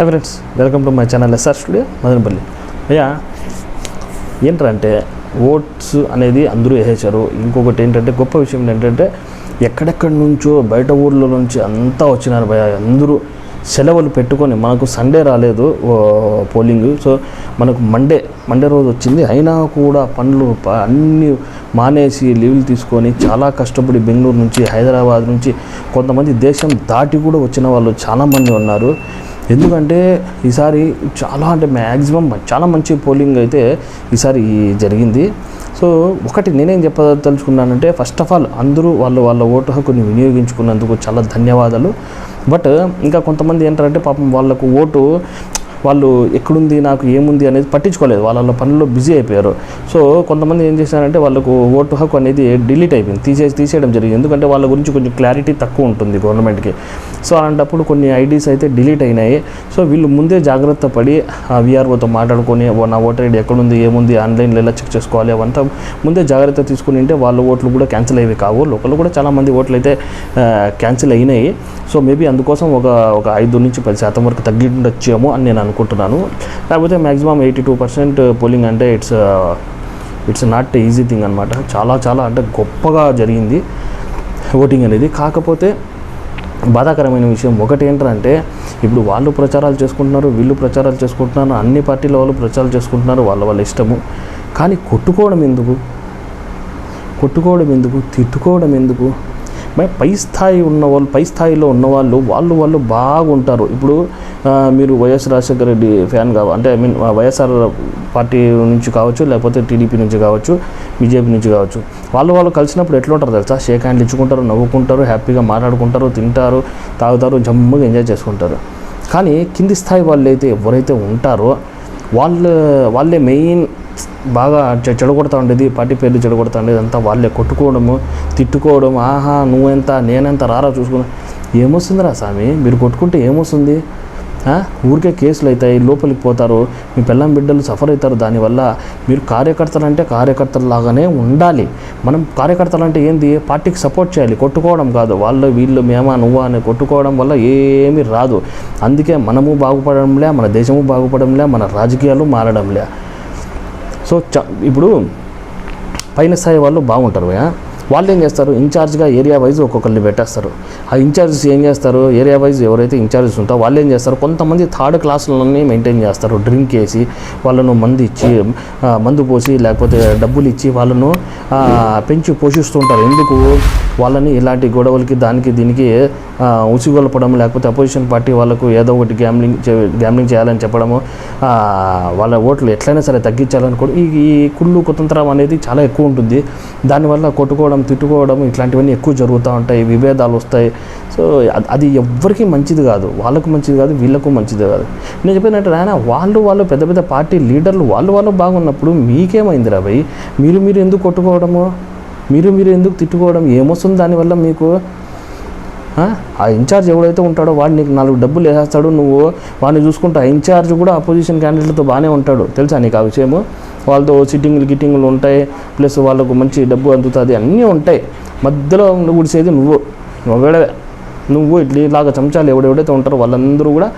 Hi friends welcome to my channel SR studio Madanapalle అయ్యా ఏంటంటే oats అనేది అందరూ వేసేశారు. ఇంకొకటి ఏంటంటే గొప్ప విషయం ఏంటంటే ఎక్కడెక్కడి నుంచో బయట ఊర్ల నుంచి అంతా వచ్చినారు భయ అందరూ సెలవులు పెట్టుకొని మనకు సండే రాలేదు ఓ, పోలింగ్. సో మనకు మండే మండే రోజు వచ్చింది. అయినా కూడా పనులు అన్నీ మానేసి లీవ్లు తీసుకొని చాలా కష్టపడి బెంగళూరు నుంచి హైదరాబాద్ నుంచి కొంతమంది దేశం దాటి కూడా వచ్చిన వాళ్ళు చాలామంది ఉన్నారు. ఎందుకంటే ఈసారి చాలా అంటే మ్యాక్సిమం చాలా మంచి పోలింగ్ అయితే ఈసారి జరిగింది. సో ఒకటి నేనేం చెప్పదలుచుకున్నానంటే ఫస్ట్ ఆఫ్ ఆల్ అందరూ వాళ్ళు వాళ్ళ ఓటు హక్కుని వినియోగించుకున్నందుకు చాలా ధన్యవాదాలు. బట్ ఇంకా కొంతమంది ఏంటంటే పాపం వాళ్ళకు ఓటు వాళ్ళు ఎక్కడుంది నాకు ఏముంది అనేది పట్టించుకోలేదు. వాళ్ళ పనుల్లో బిజీ అయిపోయారు. సో కొంతమంది ఏం చేశారంటే వాళ్ళకు ఓటు హక్కు అనేది డిలీట్ అయిపోయింది. తీసేసి తీసేయడం జరిగింది. ఎందుకంటే వాళ్ళ గురించి కొంచెం క్లారిటీ తక్కువ ఉంటుంది గవర్నమెంట్కి. సో అలాంటప్పుడు కొన్ని ఐడీస్ అయితే డిలీట్ అయినాయి. సో వీళ్ళు ముందే జాగ్రత్త పడి విఆర్ఓతో మాట్లాడుకొని "ఓ, నా ఓటర్ ఐడి ఎక్కడుంది ఏముంది ఆన్లైన్లో ఎలా చెక్ చేసుకోవాలి? అవంతా ముందే జాగ్రత్త తీసుకుని ఉంటే వాళ్ళ ఓట్లు కూడా క్యాన్సిల్ అయ్యేవి కావు. లోకల్ కూడా చాలామంది ఓట్లు అయితే క్యాన్సిల్ అయినాయి. సో మేబీ అందుకోసం ఒక ఒక ఐదు నుంచి పది శాతం వరకు తగ్గి ఉండొచ్చేమో అని నేను అనుకుంటున్నాను. కాకపోతే maximum eighty two percent polling అంటే it's it's not easy thing అనమాట చాలా చాలా అంటే గొప్పగా జరిగింది ఓటింగ్ అనేది. కాకపోతే బాధాకరమైన విషయం ఒకటి ఏంటంటే ఇప్పుడు వాళ్ళు ప్రచారాలు చేసుకుంటున్నారు వీళ్ళు ప్రచారాలు చేసుకుంటున్నారు అన్ని పార్టీల వాళ్ళు ప్రచారాలు చేసుకుంటున్నారు వాళ్ళ వాళ్ళ ఇష్టము. కానీ కొట్టుకోవడం ఎందుకు? కొట్టుకోవడం ఎందుకు? తిట్టుకోవడం ఎందుకు? పై స్థాయి ఉన్న వాళ్ళు పై స్థాయిలో ఉన్నవాళ్ళు వాళ్ళు వాళ్ళు బాగుంటారు. ఇప్పుడు మీరు వైఎస్ రాజశేఖర రెడ్డి ఫ్యాన్ కావ అంటే ఐ మీన్ వైఎస్ఆర్ పార్టీ నుంచి కావచ్చు లేకపోతే టీడీపీ నుంచి కావచ్చు బీజేపీ నుంచి కావచ్చు వాళ్ళు వాళ్ళు కలిసినప్పుడు ఎట్లా ఉంటారు తెలుసా? షేక్ హ్యాండ్లు ఇచ్చుకుంటారు నవ్వుకుంటారు హ్యాపీగా మాట్లాడుకుంటారు తింటారు తాగుతారు జమ్ముగా ఎంజాయ్ చేసుకుంటారు. కానీ కింది స్థాయి వాళ్ళు అయితే ఎవరైతే ఉంటారో వాళ్ళ వాళ్ళే మెయిన్ బాగా చెడగొడతా ఉండేది. పార్టీ పేర్లు చెడగొడతా ఉండేది. అంతా వాళ్ళే కొట్టుకోవడము తిట్టుకోవడం ఆహా నువ్వెంత నేనెంత రారా చూసుకున్నా. ఏమొస్తుందిరా స్వామి మీరు కొట్టుకుంటే ఏమొస్తుంది? ఊరికే కేసులు అవుతాయి లోపలికి పోతారు. మీ పిల్లం బిడ్డలు సఫర్ అవుతారు దానివల్ల మీరు కార్యకర్తలు అంటే కార్యకర్తలు లాగానే ఉండాలి. మనం కార్యకర్తలు అంటే ఏంది? పార్టీకి సపోర్ట్ చేయాలి. కొట్టుకోవడం కాదు. వాళ్ళు వీళ్ళు మేమా నువ్వా అని కొట్టుకోవడం వల్ల ఏమీ రాదు. అందుకే మనము బాగుపడంలే మన దేశము బాగుపడంలే మన రాజకీయాలు మారడంలే. సో చ ఇప్పుడు పైన స్థాయి వాళ్ళు బాగుంటారు భయ్యా. వాళ్ళు ఏం చేస్తారు? ఇన్ఛార్జ్గా ఏరియా వైజ్ ఒక్కొక్కరిని పెట్టేస్తారు. ఆ ఇన్ఛార్జెస్ ఏం చేస్తారు? ఏరియా వైజ్ ఎవరైతే ఇన్ఛార్జెస్ ఉంటారో వాళ్ళు ఏం చేస్తారు? కొంతమంది థర్డ్ క్లాసులని మెయింటైన్ చేస్తారు. డ్రింక్ వేసి వాళ్ళను మందు ఇచ్చి మందు పోసి లేకపోతే డబ్బులు ఇచ్చి వాళ్ళను పెంచి పోషిస్తుంటారు ఎందుకు? వాళ్ళని ఇలాంటి గొడవలకి దానికి దీనికి ఉసిగొల్పడం లేకపోతే అపోజిషన్ పార్టీ వాళ్ళకు ఏదో ఒకటి గ్యామ్లింగ్ గ్యామ్లింగ్ చేయాలని చెప్పడము వాళ్ళ ఓట్లు ఎట్లయినా సరే తగ్గించాలని కూడా ఈ ఈ కుళ్ళు కుతంత్రం అనేది చాలా ఎక్కువ ఉంటుంది. దానివల్ల కొట్టుకోవడం తిట్టుకోవడం ఇట్లాంటివన్నీ ఎక్కువ జరుగుతూ ఉంటాయి విభేదాలు వస్తాయి. సో అది ఎవ్వరికీ మంచిది కాదు. వాళ్ళకు మంచిది కాదు వీళ్ళకు మంచిది కాదు. నేను చెప్పినట్టు నాయన వాళ్ళు వాళ్ళు పెద్ద పెద్ద పార్టీ లీడర్లు వాళ్ళు వాళ్ళు బాగున్నప్పుడు మీకేమైంది రా భయ్? మీరు మీరు ఎందుకు కొట్టుకోవడము? మీరు మీరు ఎందుకు తిట్టుకోవడం? ఏమొస్తుంది దానివల్ల మీకు? ఆ? ఇన్ఛార్జ్ ఎవడైతే ఉంటాడో వాడు నీకు నాలుగు డబ్బులు వేసేస్తాడు నువ్వు వాడిని చూసుకుంటా ఆ ఇన్ఛార్జ్ కూడా అపోజిషన్ క్యాండిడేట్లతో బాగానే ఉంటాడు. తెలుసా నీకు ఆ విషయము? వాళ్ళతో సిట్టింగ్లు గిట్టింగ్లు ఉంటాయి ప్లస్ వాళ్ళకు మంచి డబ్బు అందుతుంది అన్నీ ఉంటాయి. మధ్యలో గుడిసేది నువ్వు. నువ్వేడవే. నువ్వు ఇట్లా ఇలాగా చెంచాలు ఎవడెవడైతే ఉంటారో వాళ్ళందరూ కూడా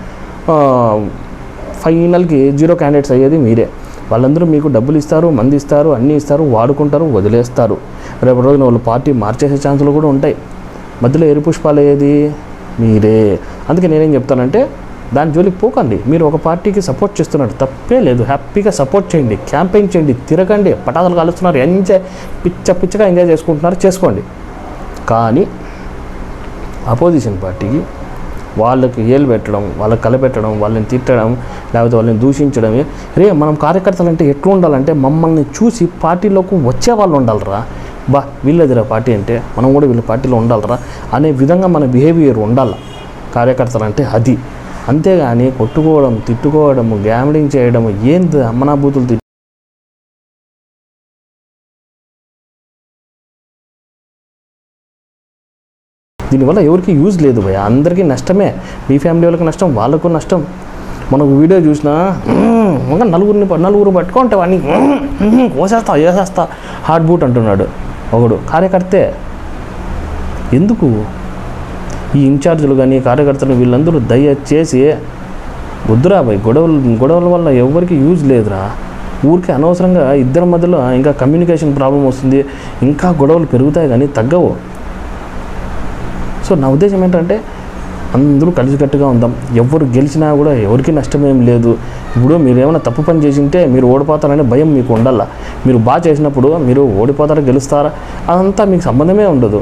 ఫైనల్కి జీరో క్యాండిడేట్స్ అయ్యేది మీరే. వాళ్ళందరూ మీకు డబ్బులు ఇస్తారు మంది ఇస్తారు అన్నీ ఇస్తారు వాడుకుంటారు వదిలేస్తారు. రేపు రోజున వాళ్ళు పార్టీ మార్చేసే ఛాన్సులు కూడా ఉంటాయి. మధ్యలో ఎరు పుష్పాలు ఏది? మీరే. అందుకే నేనేం చెప్తానంటే దాని జోలికి పోకండి. మీరు ఒక పార్టీకి సపోర్ట్ చేస్తున్నారు తప్పే లేదు. హ్యాపీగా సపోర్ట్ చేయండి. క్యాంపెయిన్ చేయండి. తిరగండి. పటాకులు కాలుస్తున్నారు. ఎంజాయ్. పిచ్చ పిచ్చగా ఎంజాయ్ చేసుకుంటున్నారు. చేసుకోండి. కానీ అపోజిషన్ పార్టీకి వాళ్ళకి ఏలు పెట్టడం వాళ్ళకి కలపెట్టడం వాళ్ళని తిట్టడం లేకపోతే వాళ్ళని దూషించడమే. రే మనం కార్యకర్తలు అంటే ఎట్లా ఉండాలంటే మమ్మల్ని చూసి పార్టీలోకి వచ్చే వాళ్ళు ఉండాలిరా. బా వీళ్ళదిరా పార్టీ అంటే మనం కూడా వీళ్ళ పార్టీలో ఉండాలిరా అనే విధంగా మన బిహేవియర్ ఉండాలి. కార్యకర్తలు అంటే అది. అంతేగాని కొట్టుకోవడం తిట్టుకోవడము గ్యామ్లింగ్ చేయడము ఏంది అమ్మనాభూతులు తిట్టు దీనివల్ల ఎవరికి యూజ్ లేదు భయ అందరికీ నష్టమే. మీ ఫ్యామిలీ వాళ్ళకి నష్టం వాళ్ళకు నష్టం. మనకు వీడియో చూసినా ఇంకా నలుగురిని నలుగురు పట్టుకుంటే వాడిని కోసేస్తా చేసేస్తా హార్ట్ బూట్ అంటున్నాడు. ఒకడు కార్యకర్తే. ఎందుకు? ఈ ఇన్ఛార్జీలు కానీ కార్యకర్తలు వీళ్ళందరూ దయచేసి వద్దురా భయ్ గొడవలు గొడవల వల్ల ఎవరికి యూజ్ లేదురా. ఊరికే అనవసరంగా ఇద్దరి మధ్యలో ఇంకా కమ్యూనికేషన్ ప్రాబ్లం వస్తుంది ఇంకా గొడవలు పెరుగుతాయి కానీ తగ్గవు. సో నా ఉద్దేశం ఏంటంటే అందరూ కలిసికట్టుగా ఉందాం. ఎవరు గెలిచినా కూడా ఎవరికి నష్టమేం లేదు. ఇప్పుడు మీరు ఏమైనా తప్పు పని చేసింటే మీరు ఓడిపోతారనే భయం మీకు ఉండాల. మీరు బాగా చేసినప్పుడు మీరు ఓడిపోతారా గెలుస్తారా? అదంతా మీకు సంబంధమే ఉండదు.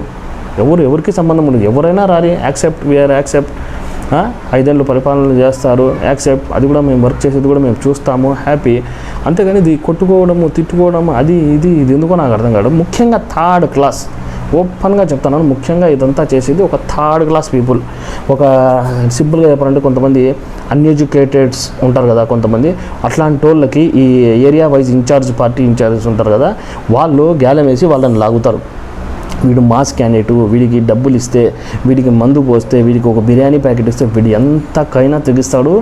ఎవరు ఎవరికి సంబంధం ఉండదు. ఎవరైనా రారి యాక్సెప్ట్ వీఆర్ యాక్సెప్ట్. ఐదేళ్ళు పరిపాలన చేస్తారు యాక్సెప్ట్. అది కూడా మేము వర్క్ చేసేది కూడా మేము చూస్తాము హ్యాపీ. అంతేగాని ఇది కొట్టుకోవడము తిట్టుకోవడము అది ఇది ఇది ఎందుకో నాకు అర్థం కాదు. ముఖ్యంగా థర్డ్ క్లాస్. ఓపెన్గా చెప్తున్నాను. ముఖ్యంగా ఇదంతా చేసేది ఒక థర్డ్ క్లాస్ పీపుల్. ఒక సింపుల్గా చెప్పాలంటే కొంతమంది అన్ఎడ్యుకేటెడ్స్ ఉంటారు కదా కొంతమంది. అట్లాంటి వాళ్ళకి ఈ area wise incharge party incharges ఉంటారు కదా. వాళ్ళు గ్యాలం వేసి వాళ్ళని లాగుతారు. వీడు మాస్ క్యాండిడేటు వీడికి డబ్బులు ఇస్తే వీడికి మందు పోస్తే వీడికి ఒక బిర్యానీ ప్యాకెట్ ఇస్తే వీడు ఎంతకైనా తెగిస్తాడు.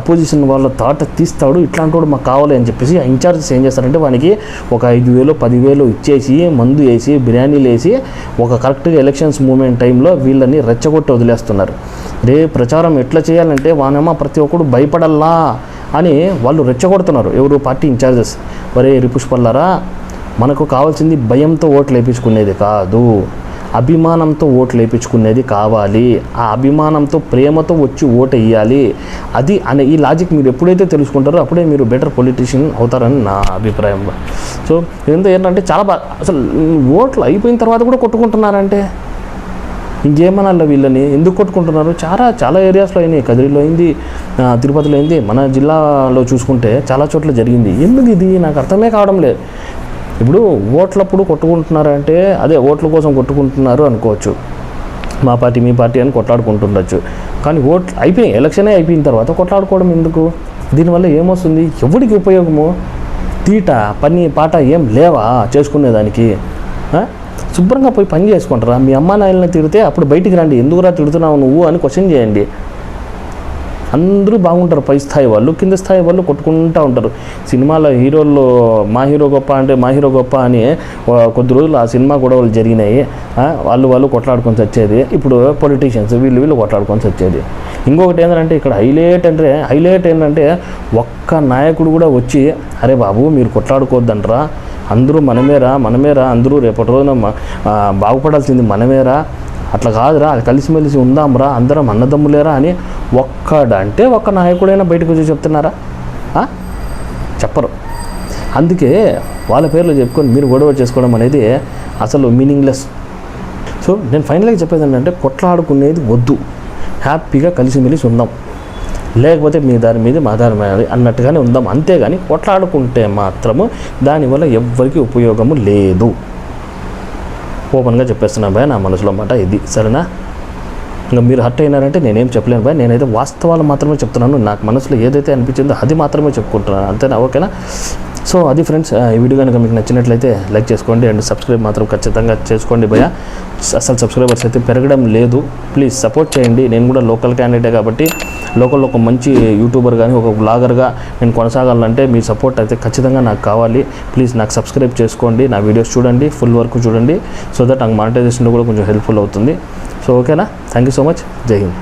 అపోజిషన్ వాళ్ళ తాట తీస్తాడు. ఇట్లాంటి వాడు మాకు కావాలి అని చెప్పేసి ఇన్ఛార్జెస్ ఏం చేస్తారంటే వానికి ఒక ఐదు వేలు పదివేలు ఇచ్చేసి మందు వేసి బిర్యానీలు వేసి ఒక కరెక్ట్గా ఎలక్షన్స్ మూమెంట్ టైంలో వీళ్ళని రెచ్చగొట్టి వదిలేస్తున్నారు. రే ప్రచారం ఎట్లా చేయాలంటే వానేమో ప్రతి ఒక్కడు భయపడల్లా అని వాళ్ళు రెచ్చగొడుతున్నారు. ఎవరు? Party incharges. ఒరే రిపుష్పల్లారా మనకు కావాల్సింది భయంతో ఓట్లు వేయించుకునేది కాదు. అభిమానంతో ఓట్లు వేయించుకునేది కావాలి. ఆ అభిమానంతో ప్రేమతో వచ్చి ఓటు వేయాలి. అది అనే ఈ లాజిక్ మీరు ఎప్పుడైతే తెలుసుకుంటారో అప్పుడే మీరు బెటర్ పొలిటీషియన్ అవుతారని నా అభిప్రాయం. సో ఇదంతా ఏంటంటే చాలా బాగా అసలు ఓట్లు అయిపోయిన తర్వాత కూడా కొట్టుకుంటున్నారంటే? ఇంకేమనాలి వీళ్ళని? ఎందుకు కొట్టుకుంటున్నారు? చాలా చాలా ఏరియాస్లో అయినాయి. కదిరిలో అయింది తిరుపతిలో అయింది. మన జిల్లాలో చూసుకుంటే చాలా చోట్ల జరిగింది. ఎందుకు ఇది? నాకు అర్థమే కావడం లేదు. ఇప్పుడు ఓట్లప్పుడు కొట్టుకుంటున్నారంటే అదే ఓట్ల కోసం కొట్టుకుంటున్నారు అనుకోవచ్చు. మా పార్టీ మీ పార్టీ అని కొట్లాడుకుంటుండొచ్చు. కానీ ఓట్ అయిపోయి ఎలక్షనే అయిపోయిన తర్వాత కొట్లాడుకోవడం ఎందుకు? దీనివల్ల ఏమొస్తుంది? ఎవడికి ఉపయోగము? తీట పని పాట ఏం లేవా చేసుకునేదానికి? శుభ్రంగా పోయి పని చేసుకుంటారా? మీ అమ్మా నాయనని తిడితే అప్పుడు బయటికి రండి ఎందుకురా తిడుతున్నావు నువ్వు అని క్వశ్చన్ చేయండి. అందరూ బాగుంటారు. పై స్థాయి వాళ్ళు కింద స్థాయి వాళ్ళు కొట్టుకుంటూ ఉంటారు. సినిమాలో హీరోల్లో మా హీరో గొప్ప అంటే మా హీరో గొప్ప అని కొద్ది రోజులు ఆ సినిమా గొడవలు జరిగినాయి. వాళ్ళు వాళ్ళు కొట్లాడుకొని వచ్చేది ఇప్పుడు పొలిటీషియన్స్ వీళ్ళు వీళ్ళు కొట్లాడుకొని వచ్చేది ఇంకొకటి ఏంటంటే ఇక్కడ హైలైట్ అంటే హైలైట్ ఏంటంటే ఒక్క నాయకుడు కూడా వచ్చి అరే బాబు మీరు కొట్లాడుకోవద్దంటరా. అందరూ మనమేరా మనమేరా అందరూ రేపటి రోజున బాగుపడాల్సింది మనమేరా. అట్లా కాదురా అది కలిసిమెలిసి ఉందాంరా అందరం అన్నదమ్ములేరా అని ఒక్కడంటే ఒక్క నాయకుడైనా బయటకు వచ్చి చెప్తున్నారా? చెప్పరు. అందుకే వాళ్ళ పేర్లు చెప్పుకొని మీరు గొడవ చేసుకోవడం అనేది అసలు మీనింగ్లెస్. సో నేను ఫైనల్గా చెప్పేది ఏంటంటే కొట్లాడుకునేది వద్దు. హ్యాపీగా కలిసిమెలిసి ఉందాం. లేకపోతే మీ దారి మీద మా దారి మీద అన్నట్టుగానే ఉందాం. అంతేగాని కొట్లాడుకుంటే మాత్రము దానివల్ల ఎవ్వరికీ ఉపయోగము లేదు. ఓపెన్గా చెప్పేస్తున్నాను భయ నా మనసులో మాట ఇది సరేనా? ఇంకా మీరు హర్ట్ అయినారంటే నేనేం చెప్పలేను భయ నేనైతే వాస్తవాలు మాత్రమే చెప్తున్నాను. నాకు మనసులో ఏదైతే అనిపించిందో అది మాత్రమే చెప్పుకుంటున్నాను. అంతేనా? ఓకేనా? సో అది ఫ్రెండ్స్ ఈ వీడియో కనుక మీకు నచ్చినట్లయితే లైక్ చేసుకోండి అండ్ సబ్స్క్రైబ్ మాత్రం ఖచ్చితంగా చేసుకోండి భయ అసలు సబ్స్క్రైబర్స్ అయితే పెరగడం లేదు. ప్లీజ్ సపోర్ట్ చేయండి. నేను కూడా లోకల్ క్యాండిడేటే కాబట్టి లోకల్లో ఒక మంచి యూట్యూబర్ కానీ ఒక బ్లాగర్గా నేను కొనసాగాలంటే మీ సపోర్ట్ అయితే ఖచ్చితంగా నాకు కావాలి. ప్లీజ్ నాకు సబ్స్క్రైబ్ చేసుకోండి. నా వీడియోస్ చూడండి. ఫుల్ వర్క్ చూడండి. సో దట్ నాకు మానిటైజేషన్లో కూడా కొంచెం హెల్ప్ఫుల్ అవుతుంది. సో ఓకేనా థ్యాంక్ యూ సో మచ్ జై హింద్